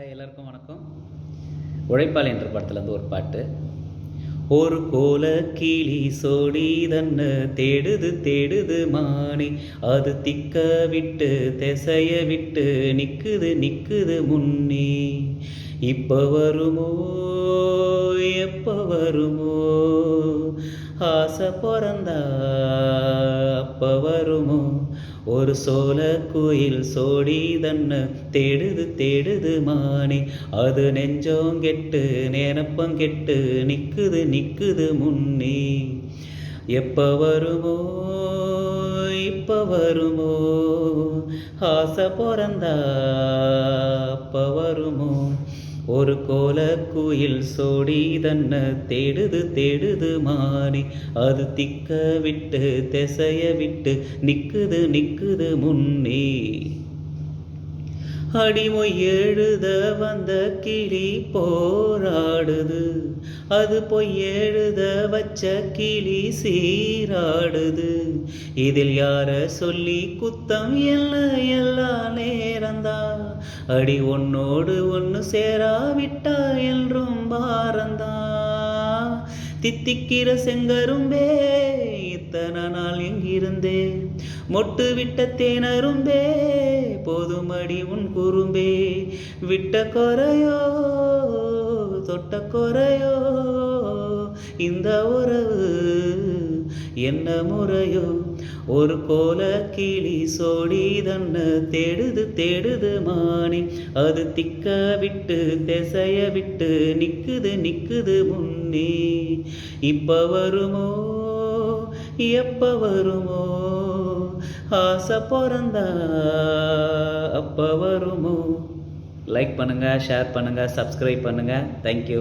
எல்லாருக்கும் வணக்கம். உழைப்பாளி என்ற படத்துலேருந்து ஒரு பாட்டு. ஒரு கோல கிளி சோடி தன்னை தேடுது தேடுது மானி. அது திக்க விட்டு திசைய விட்டு நிக்குது நிக்குது முன்னி. இப்ப வருமோ எப்ப வருமோ ஆசை பிறந்தா அப்ப வருமோ ஒரு சோல குயில் சோடி தன்னை தேடுது தேடுது மானி. அது நெஞ்சம் கெட்டு நேனப்பம் கெட்டு நிக்குது நிக்குது முன்னி. எப்ப வருமோ இப்ப வருமோ ஆசை பிறந்தா அப்ப வருமோ ஒரு கோல குயில் சோடி தன்னை தேடுது தேடுது மாறி. அது திக்க விட்டு திசைய விட்டு நிக்குது நிக்குது முன்னே. அடிமை எழுத வந்த கிளி போராடுது. அது பொய் எழுத வச்ச கிளி சீராடுது. இதில் யார சொல்லி குத்தம்? இல்லை எல்லா நேரந்தா. அடி ஒன்னோடு ஒன்று சேராவிட்டா என்றும் பாரந்தா. தித்திக்கிற செங்கரும்பே இத்தனை நாள் எங்கிருந்தே. மொட்டு விட்ட தேனரும்பே போதுமடி உன் குறும்பே. விட்ட குறையோ தொட்ட குறையோ இந்த உறவு என்ன முறையோ? ஒரு கோல கிளி சோடி தன்னை தேடுது தேடுது மானே. அது திக்க விட்டு திசைய விட்டு நிக்குது நிக்குது முன்னே. இப்ப வருமோ? எப்ப வருமோ? ஆசை பிறந்தா அப்ப வருமோ? லைக் பண்ணுங்க ஷேர் பண்ணுங்க சப்ஸ்கிரைப் பண்ணுங்க. தேங்க்யூ